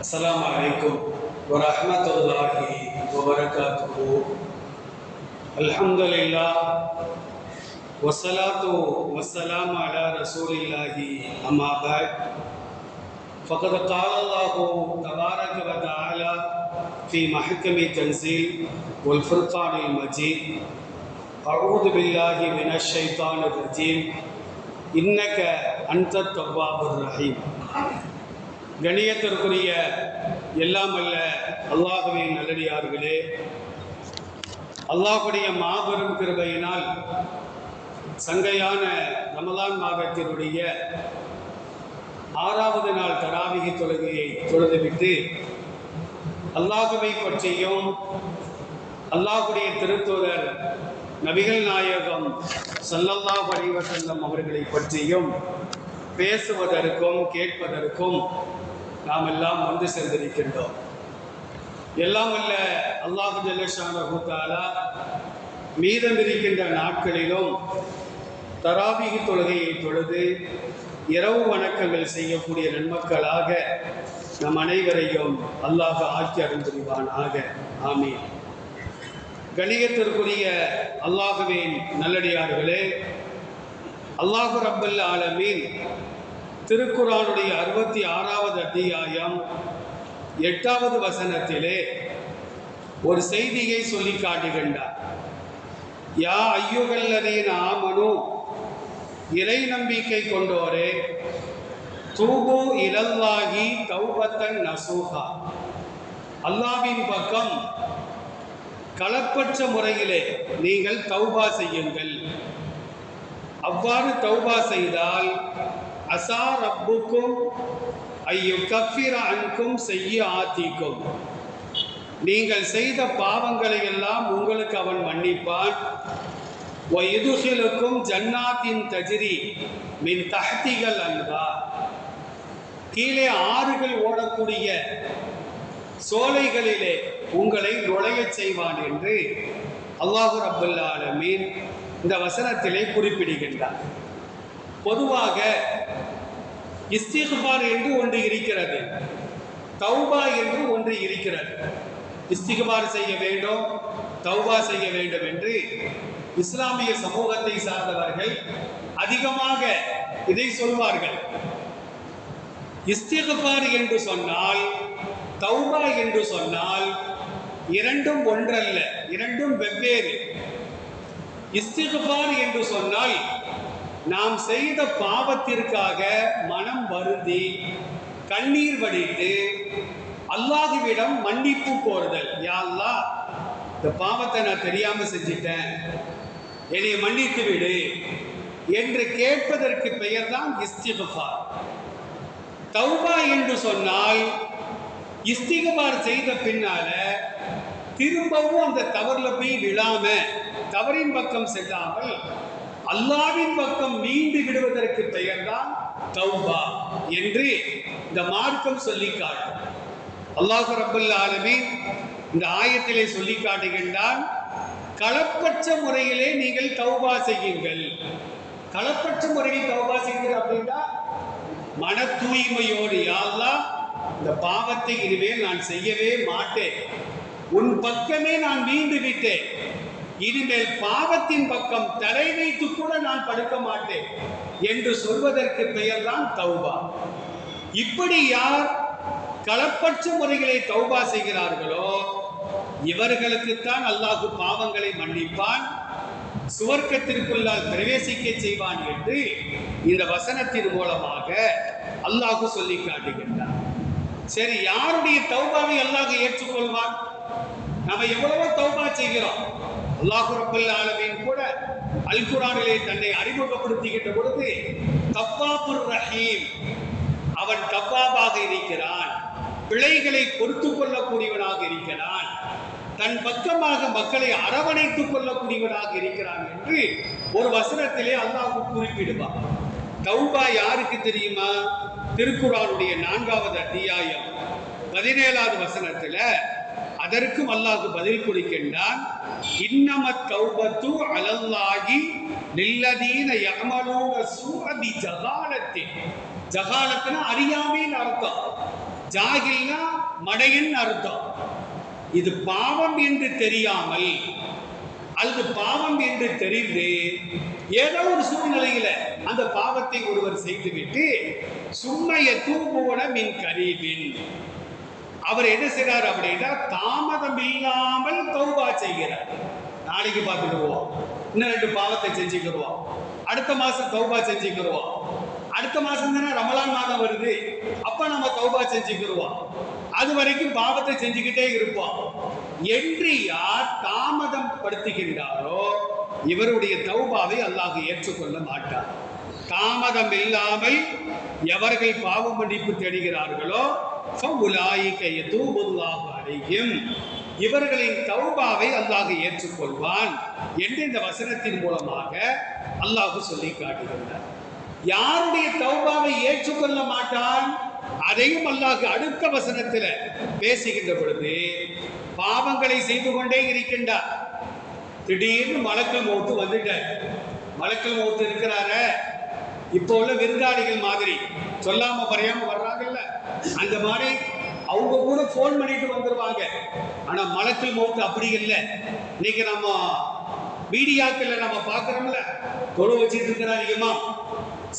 السلام عليكم ورحمة الله وبركاته الحمد لله والصلاة والسلام على رسول الله أما بعد فقد قال الله تبارك وتعالى في محكم التنزيل والفرقان المجيد أعوذ بالله من الشيطان الرجيم إنك أنت التواب الرحيم கணியத்திற்குரிய எல்லாம் அல்ல அல்லாஹுவின் நல்லடியார்களே. அல்லாஹுடைய மாபெரும் கிருபையினால் சங்கையான ரமலான் மாதத்தினுடைய ஆறாவது நாள் தராவிகி தொழுகையை தொழுதுவிட்டு அல்லாஹுவை பற்றியும் அல்லாஹுடைய திருத்தூதர் நபிகள் நாயகம் சல்லல்லா அலைவசல்லம் அவர்களை பற்றியும் பேசுவதற்கும் கேட்பதற்கும் நாம் எல்லாம் வந்து சேர்ந்திருக்கின்றோம். எல்லாம் அல்ல அல்லாஹு ஜல்லஷானா மீதம் இருக்கின்ற நாட்களிலும் தராபிகி தொழுகையை தொழுது இரவு வணக்கங்கள் செய்யக்கூடிய நன்மக்களாக நம் அனைவரையும் அல்லாஹ் ஆக்கி அருந்துரிவானாக ஆமீன். கணியத்திற்குரிய அல்லாஹுவின் நல்லடியார்களே அல்லாஹு ரப்பல் ஆலமீன் திருக்குறானுடைய அறுபத்தி ஆறாவது அத்தியாயம் எட்டாவது வசனத்திலே ஒரு செய்தியை சொல்லி காட்டுகின்றார். யா ஐயுகல்லதீன் ஆமனு இறை நம்பிக்கை கொண்டோரே தூபு இலல்லாகி தௌபத்தன் நசூஹா அல்லாவின் பக்கம் களப்பற்ற முறையிலே நீங்கள் தௌபா செய்யுங்கள். அவ்வாறு தௌபா செய்தால் அசா ரப்புக்கும் ஐயோ கஃபிர அன்கும் செய்ய ஆத்திக்கும் நீங்கள் செய்த பாவங்களை எல்லாம் உங்களுக்கு அவன் மன்னிப்பான். இதுகிலுக்கும் ஜன்னாத்தின் தஜிரி மின் தஹ்திகள் அன்பா கீழே ஆறுகள் ஓடக்கூடிய சோலைகளிலே உங்களை நுழையச் செய்வான் என்று அல்லாஹு ரபுல்லாலமீன் இந்த வசனத்திலே குறிப்பிடுகின்றார். பொதுவாக இஸ்திகுபார் என்று ஒன்று இருக்கிறது. தௌபா என்று ஒன்று இருக்கிறது. இஸ்திகுபார் செய்ய வேண்டும் தௌபா செய்ய வேண்டும் என்று இஸ்லாமிய சமூகத்தை சார்ந்தவர்கள் அதிகமாக இதை சொல்வார்கள். இஸ்திகுபார் என்று சொன்னால் தௌபா என்று சொன்னால் இரண்டும் ஒன்றல்ல இரண்டும் வெவ்வேறு. இஸ்திகுபார் என்று சொன்னால் நாம் செய்த பாவத்திற்காக மனம் வருந்தி கண்ணீர் வடித்து அல்லாஹுவிடம் மன்னிப்பு கோருதல். யாழ்லா இந்த பாவத்தை நான் தெரியாமல் செஞ்சிட்டேன். என்னை மன்னித்து விடு என்று கேட்பதற்கு பெயர் தான் இஸ்திகுபார் தௌபா என்று சொன்னால் இஸ்திகபார் செய்த பின்னால திரும்பவும் அந்த தவறுல போய் விழாம தவறின் பக்கம் செல்லாமல் அல்லாவின் பக்கம் மீண்டு விடுவதற்கு பெயர்தான் தௌபா என்று இந்த மார்க்கம் சொல்லி காட்டும் அல்லாஹு ரபுல்ல ஆலமி இந்த ஆயத்திலே சொல்லி காட்டுகின்றான் களப்பற்ற முறையிலே நீங்கள் தௌபா செய்யுங்கள். களப்பற்ற முறையில் தௌபா செய்யுங்கள் அப்படின்னா மன தூய்மையோடு யாரெல்லாம் இந்த பாவத்தை இனிமேல் நான் செய்யவே மாட்டேன். உன் பக்கமே நான் மீண்டு விட்டேன். இனிமேல் பாவத்தின் பக்கம் தலை வைத்து கூட நான் படுக்க மாட்டேன் என்று சொல்வதற்கு பெயர்தான் தௌபா. இப்படி யார் களப்பற்ற முறைகளை தௌபா செய்கிறார்களோ இவர்களுக்குத்தான் அல்லாஹு பாவங்களை மன்னிப்பான் சுவர்க்கத்திற்குள்ளால் பிரவேசிக்க செய்வான் என்று இந்த வசனத்தின் மூலமாக அல்லாஹு சொல்லி காட்டுகின்றார் சரி யாருடைய தௌபாவை அல்லாஹ் ஏற்றுக்கொள்வான்? நம்ம எவ்வளவோ தௌபா செய்கிறோம். அல்லாஹு ரப்பல் ஆலமீன் கூட அல் குரானிலே தன்னை அறிமுகப்படுத்துகின்ற பொழுது தப்பாபுர் ரஹீம் அவன் தப்பாபாக இருக்கிறான். பிழைகளை பொறுத்து கொள்ளக்கூடியவனாக இருக்கிறான். தன் பக்கமாக மக்களை அரவணைத்துக் கொள்ளக்கூடியவனாக இருக்கிறான் என்று ஒரு வசனத்திலே அல்லாஹு குறிப்பிடுவான். தௌபா யாருக்கு தெரியுமா? திருக்குறானுடைய நான்காவது அத்தியாயம் பதினேழாவது வசனத்துல அதற்கும் அல்லாஹ் பதில் கொடுக்கின்றான். இன்னம தௌபத்து அலல்லாகி நில்லதீன யமலூன சூஅபி ஜகாலத்தின் ஜகாலத்துனா அறியாமைன்னு அர்த்தம். ஜாகில்னா மடையன் அர்த்தம். இது பாவம் என்று தெரியாமல் அல்லது பாவம் என்று தெரிந்து ஏதோ ஒரு சூழ்நிலையில அந்த பாவத்தை ஒருவர் செய்துவிட்டு சும்மைய தூபுவன மின் கரீபின். அவர் என்ன செய்கிறார் அப்படின்னா தாமதம் இல்லாமல் தௌபா செய்கிறார். நாளைக்கு பார்த்துக்கிடுவோம் இன்னும் ரெண்டு பாவத்தை செஞ்சுக்கிடுவோம் அடுத்த மாதம் தௌபா செஞ்சுக்கிடுவோம் அடுத்த மாதம் தானே ரமலான் மாதம் வருது. அப்போ நம்ம தௌபா செஞ்சுக்கிடுவோம் அது வரைக்கும் பாவத்தை செஞ்சுக்கிட்டே இருப்போம். என்று யார் தாமதம் படுத்துகின்றாரோ இவருடைய தௌபாவை அல்லாஹ் ஏற்றுக்கொள்ள மாட்டார் தாமதம் இல்லாமல் எவர்கள் பாவ மன்னிப்பு தேடுகிறார்களோ இவர்களின் தௌபாவை அல்லாஹ் ஏற்றுக்கொள்வான் என்று இந்த வசனத்தின் மூலமாக அல்லாஹ் சொல்லி காட்டுகின்றார். யாருடைய தௌபாவை ஏற்றுக்கொள்ள மாட்டான்? அதையும் அல்லாஹ் அடுத்த வசனத்தில் பேசுகின்ற பொழுது பாவங்களை செய்து கொண்டே இருக்கின்றார். திடீர்னு மலக்கல் மௌத்து வந்துட்டார். மலக்கல் மௌத்து இருக்கிறார? இப்போ உள்ள விருந்தாளிகள் மாதிரி சொல்லாம பறையாம வர்றாங்க அந்த மாதிரி அவங்க கூட ஃபோன் பண்ணிட்டு வந்துருவாங்க. ஆனா மலத்தில் மௌத்து அப்படி இல்லை. இன்னைக்கு நம்ம மீடியாக்கள் நம்ம பார்க்குறோம்ல தொழு வச்சிட்டு இருக்கிறார் இமாம்.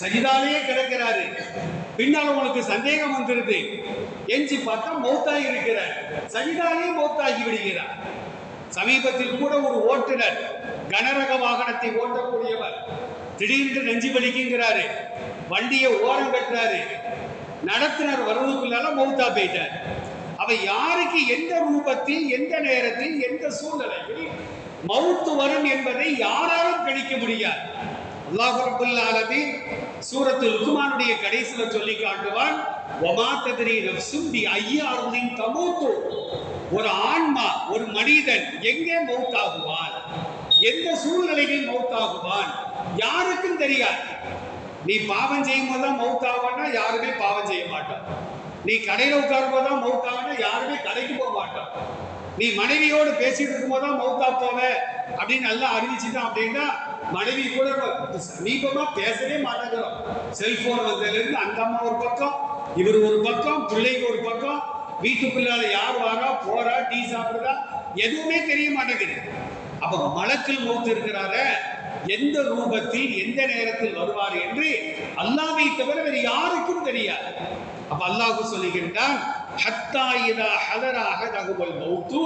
சரிதாலேயே கிடக்கிறாரு. பின்னால் உங்களுக்கு சந்தேகம் வந்துருது. எஞ்சி பார்த்தா மௌத்தாகி இருக்கிறார். சஜிதாலே மௌத்தாகி விடுகிறார். சமீபத்தில் கூட ஒரு ஓட்டுநர் கனரக வாகனத்தை ஓட்டக்கூடியவர் திடீர்னு நெஞ்சு வலிக்குங்கிறாரு. வண்டியை ஓரம் கட்டுறாரு. நடத்துனர் வருவதுக்குள்ளால மௌத்தா போயிட்டார். அவ யாருக்கு எந்த ரூபத்தில் எந்த நேரத்தில் எந்த சூழ்நிலையில் மௌத்து வரும் என்பதை யாராலும் கணிக்க முடியாது. அல்லாஹ் ரப்பல் ஆலமீன் சூரத்து லுக்மானுடைய கடைசியில சொல்லி காட்டுவான் வமா தத்ரி நஃப்சும் பி ஐயாருதின் தமூத்து. ஒரு ஆன்மா ஒரு மனிதன் எங்கே மௌத்தாகுவான்? எந்த சூழ்நிலையில் மௌத்தாகுவான்? யாருக்கும் தெரியாது. நீ பாவம் செய்யும் போது தான் மௌத்தாவானா யாருமே பாவம் செய்ய மாட்டான். நீ கடையில உட்காரும் போது தான் மௌத்தாவானா யாருமே கடைக்கு போக மாட்டான். நீ மனைவியோடு பேசிட்டு இருக்கும்போது தான் மௌத்தா போவ அப்படின்னு நல்லா அறிவிச்சுட்டான் அப்படின்னா மனைவி கூட சமீபமா பேசவே மாட்டேங்கிறோம் செல்போன் வந்ததுல இருந்து அந்த அம்மா ஒரு பக்கம் இவர் ஒரு பக்கம் பிள்ளைக்கு ஒரு பக்கம் வீட்டுக்குள்ளால யார் வாரா போறா டீ சாப்பிடுறா எதுவுமே தெரிய மாட்டேங்குது. அப்ப மலக்கில் மூத்து இருக்கிறார எந்த ரூபத்தில் எந்த நேரத்தில் வருவார் என்று அல்லாவை தவிர வேறு யாருக்கும் தெரியாது. அப்ப அல்லாஹு சொல்லுகின்றான் ஹத்தா இதா ஹதரா அஹதகுல் மௌத்து.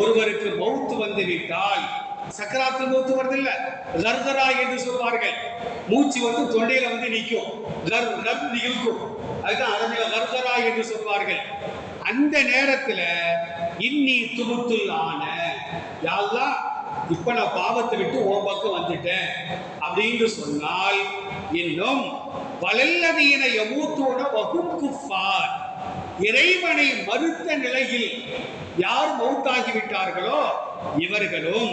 ஒருவருக்கு மௌத்து வந்துவிட்டால் சக்கராத்து மௌத்து வருது இல்ல லர்தரா என்று சொல்வார்கள். மூச்சு வந்து தொண்டையில வந்து நிற்கும். லர் லர் நிற்கும். அதுதான் அரபில லர்தரா என்று சொல்வார்கள். அந்த நேரத்துல இன்னி துபுத்துல் ஆன. யாழ்லா இப்ப நான் பாவத்தை விட்டு உன் பக்கம் வந்துட்டேன். அப்படின்னு சொன்னால் இன்னும் வலல்லதீன யமூத்தோட வகும் குஃபார் இறைவனை மறுத்த நிலையில் யார் மௌத்தாகிவிட்டார்களோ இவர்களும்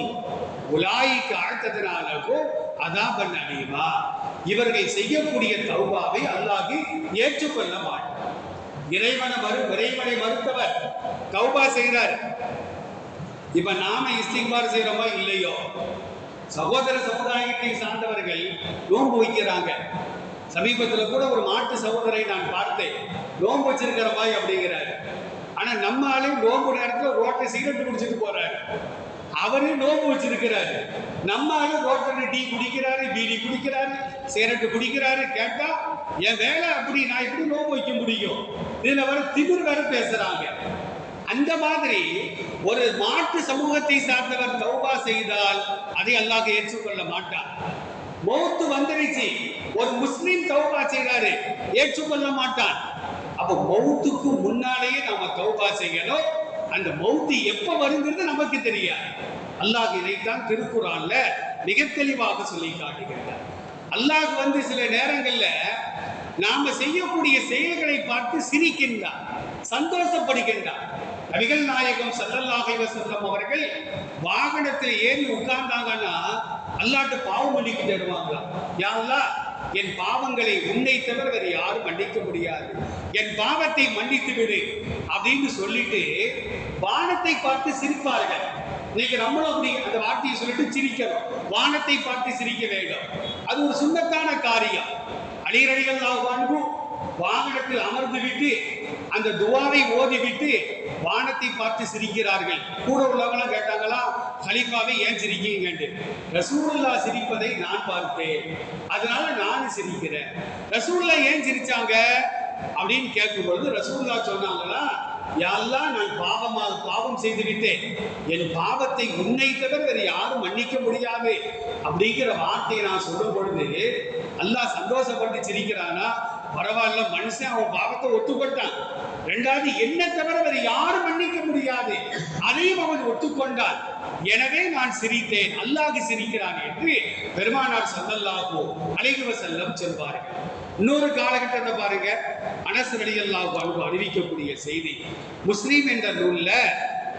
உலாய்க்கு ஆழ்த்ததினாலோ அதான் அணியுமா இவர்கள் செய்யக்கூடிய தௌபாவை அல்லாஹி ஏற்றுக்கொள்ள மாட்டார் இறைவனை மறு இறைவனை மறுத்தவர் தௌபா செய்கிறார் இப்ப நாம இஸ்திக்பார் செய்யறோமோ இல்லையோ? சகோதர சமுதாயத்தை சார்ந்தவர்கள் நோன்பு வைக்கிறாங்க. சமீபத்தில் கூட ஒரு மாட்டு சகோதரை நான் பார்த்தேன். நோன்பு வச்சிருக்கிறவாய் அப்படிங்கிறாரு. ஆனா நம்ம ஆளே நோன்பு நேரத்தில் ரோட்டை சிகரெட் குடிச்சிட்டு போறாரு. அவரு நோம்பு வச்சிருக்கிறாரு. நம்ம ஆளு ரோட்டில் டீ குடிக்கிறாரு பீடி குடிக்கிறாரு சிகரெட் குடிக்கிறாரு கேட்டா என் வேலை அப்படி நான் எப்படி நோம்பு வைக்க முடியும்? இதுல வர திமிர் வேற பேசுறாங்க. அந்த மாதிரி ஒரு மாட்டு சமூகத்தை சார்ந்தவர் தௌபா செய்தால் அதை அல்லாஹ் ஏற்றுக்கொள்ள மாட்டார் மௌத்து வந்துருச்சு. ஒரு முஸ்லீம் தௌபா செய்கிறாரு ஏற்றுக்கொள்ள மாட்டான். அப்ப மௌத்துக்கு முன்னாலேயே நாம தௌபா செய்யணும். அந்த மௌத்து எப்ப வருங்கிறது நமக்கு தெரியாது. அல்லாஹ் இதைத்தான் திருக்குறான்ல மிக தெளிவாக சொல்லி காட்டுகிறார் அல்லாஹ் வந்து சில நேரங்கள்ல நாம செய்யக்கூடிய செயல்களை பார்த்து சிரிக்கின்றான் சந்தோஷப்படுகின்றான். நபிகள் நாயகம் ஸல்லல்லாஹு அலைஹி அவர்கள் வாகனத்தில் ஏறி உட்கார்ந்தாங்கன்னா அல்லாட்டு பாவம் மன்னிப்பு தேடுவாங்களாம் யாருலா என் பாவங்களை உன்னை தவிர வேறு யாரும் மன்னிக்க முடியாது. என் பாவத்தை மன்னித்து விடு அப்படின்னு சொல்லிட்டு வானத்தை பார்த்து சிரிப்பார்கள். இன்னைக்கு நம்மளும் அப்படி அந்த வார்த்தையை சொல்லிட்டு சிரிக்கிறோம். வானத்தை பார்த்து சிரிக்க வேண்டும். அது ஒரு சுண்ணத்தான காரியம். அணிகரணிகள் வாழ்வு வாகனத்தில் அமர்ந்து விட்டு அந்த துவாவை ஓதிவிட்டு வானத்தை பார்த்து சிரிக்கிறார்கள். கூட உள்ளவங்களாம் கேட்டாங்களா ஹலிஃபாவை ஏன் சிரிக்கீங்கன்ட்டு ரசூலுல்லா சிரிப்பதை நான் பார்த்தேன் அதனால நானும் சிரிக்கிறேன். ரசூல்லா ஏன் சிரிச்சாங்க? அப்படின்னு கேட்கும் பொழுது ரசூல்லா சொன்னாங்களா யாரெல்லாம் நான் பாவமாக பாவம் செய்து விட்டேன் என் பாவத்தை உன்னை தவிர வேறு யாரும் மன்னிக்க முடியாது. அப்படிங்கிற வார்த்தையை நான் சொல்லும் பொழுது அல்லாஹ் சந்தோஷப்பட்டு சிரிக்கிறானா? பரவாயில்ல மனுஷன் அவன் பாவத்தை ஒத்துக்கொண்டான். ரெண்டாவது என்ன தவிர வேறு யாரும் மன்னிக்க முடியாது. அதையும் அவன் ஒத்துக்கொண்டான். எனவே நான் சிரித்தேன். அல்லாஹ் சிரிக்கிறான் என்று பெருமானார் சல்லல்லாஹோ அலைகுவ செல்லம் சொல்வார்கள். இன்னொரு காலகட்டத்தை பாருங்க. அனசு வெளியல்லாஹோ அன்பு அறிவிக்கக்கூடிய செய்தி. முஸ்லீம் என்ற நூல்ல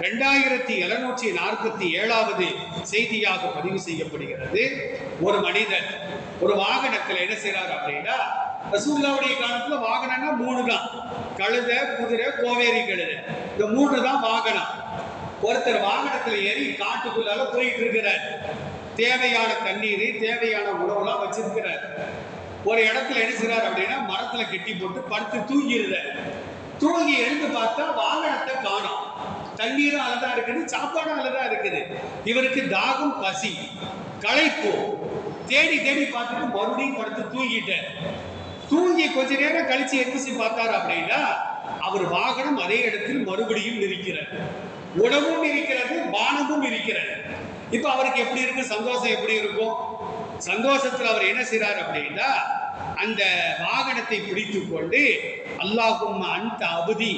ரெண்டாயிரத்தி எழுநூற்றி நாற்பத்தி ஏழாவது செய்தியாக பதிவு செய்யப்படுகிறது. ஒரு மனிதன் ஒரு வாகனத்துல என்ன செய்யறாரு அப்படின்னா ரசூல்லாவுடைய காலத்துல வாகனம்னா மூணு தான் கழுத குதிரை கோவேரி கழுதை. இந்த மூணு தான் வாகனம். ஒருத்தர் வாகனத்துல ஏறி காட்டுக்குள்ளால போயிட்டு இருக்கிறார். தேவையான தண்ணீர் தேவையான உணவுலாம் வச்சிருக்கிறார். ஒரு இடத்துல என்ன செய்றார் அப்படின்னா மரத்துல கெட்டி போட்டு படுத்து தூங்கிடுறார். தூங்கி எழுந்து பார்த்தா வாகனத்தை காணும். தண்ணீரும் அதுதான் இருக்குது சாப்பாடும் அதுதான் இருக்குது. இவருக்கு தாகம் பசி களைப்பு. தேடி தேடி பார்த்துட்டு மறுபடியும் படுத்து தூங்கிட்டார் தூங்கி கொஞ்ச நேரம் கழிச்சு எந்திரிச்சு பார்த்தாரு அப்படின்னா அவர் வாகனம் அதே இடத்தில் மறுபடியும் இருக்கிறார் உணவும் இருக்கிறது பானமும் இருக்கிறது இப்ப அவருக்கு எப்படி இருக்கு? சந்தோஷம் எப்படி இருக்கும்? சந்தோஷத்துல அவர் என்ன செய்றார் அப்படின்னா அந்த வாகனத்தை பிடித்து கொண்டு அல்லாஹும் அந்த அபதி.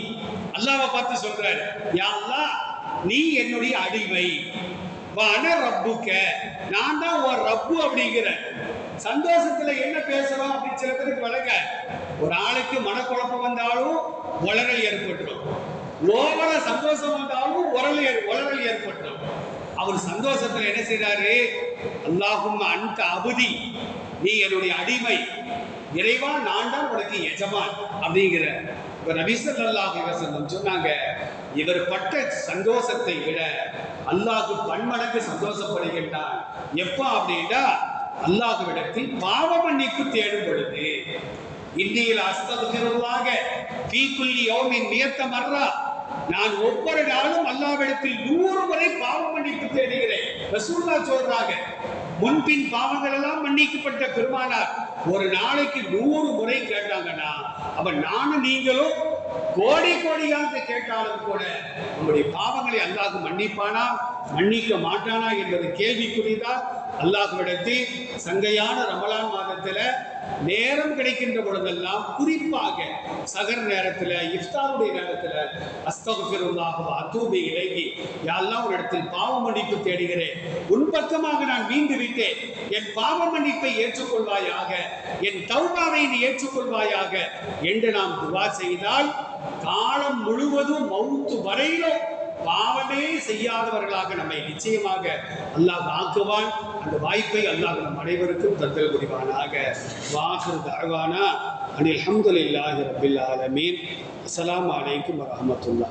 அல்லாவை பார்த்து சொல்றாரு யாழ்லா நீ என்னுடைய அடிமை. வன ரப்புக்க. நான் தான் ரப்பு அப்படிங்கிற. சந்தோஷத்துல என்ன பேசுறோம் அப்படின்னு சில பேருக்கு வழங்க. ஒரு ஆளுக்கு மனக்குழப்பம் வந்தாலும் உளறல் ஏற்பட்டுரும். ஓவர சந்தோஷம் வந்தாலும் உரல் ஏற்- உளறல் ஏற்பட்டுரும். அவர் சந்தோஷத்துல என்ன செய்றாரு? அல்லாஹும் அந்த அபதி நீ என்னுடைய அடிமை. இறைவா நான் தான் உனக்கு எஜமான் அப்படிங்கிற இப்ப நபி அல்லாஹ் அலைஹி சொன்னாங்க. இவர் பட்ட சந்தோஷத்தை விட அல்லாஹு பன்மடங்கு சந்தோஷப்படுகின்றான் எப்ப அப்படின்னா அல்லாஹுவிடத்தில் பாவ மன்னிப்பு தேடும் பொழுது இந்தியில் அஸ்தகுல்லாக ஃபீ யோமின் நியத்த மர்றா நான் ஒவ்வொரு நாளும் அல்லாவிடத்தில் நூறு முறை பாவ மன்னிப்பு தேடுகிறேன். ரசூல்லா சொல்றாங்க முன்பின் பாவங்கள் எல்லாம் மன்னிக்கப்பட்ட பெருமானார். ஒரு நாளைக்கு நூறு முறை கேட்டாங்கன்னா அப்ப நானும் நீங்களும் கோடி கோடியாக கேட்டாலும் கூட நம்முடைய பாவங்களை அல்லாது மன்னிப்பானா மன்னிக்க மாட்டானா என்பது கேள்விக்குறிதான். அல்லாஹ்விடத்தில் சங்கையான ரமலான் மாதத்துல நேரம் கிடைக்கின்ற பொழுதெல்லாம் குறிப்பாக சகர் நேரத்துல இஃப்தாருடைய நேரத்துல அஸ்தகுல்லாக அத்தூபி இலகி யாரெல்லாம் ஒரு இடத்தில் பாவ மன்னிப்பு தேடுகிறேன். உன் பக்கமாக நான் மீண்டு விட்டேன். என் பாவ மன்னிப்பை ஏற்றுக்கொள்வாயாக என் தௌபாவை நீ ஏற்றுக்கொள்வாயாக என்று நாம் துவா செய்தால் காலம் முழுவதும் மௌத்து வரையிலும் பாவமே செய்யாதவர்களாக நம்மை நிச்சயமாக அல்லாஹ் ஆக்குவான். அந்த வாய்ப்பை அல்லாஹ் நம் அனைவருக்கும் தத்தல் புரிவானாக. வாகர் தரவானா அனில் அஹமதுல்லாஹி ரபில் ஆலமீன். அஸ்லாம் அலைக்கும் வரமத்துல்லா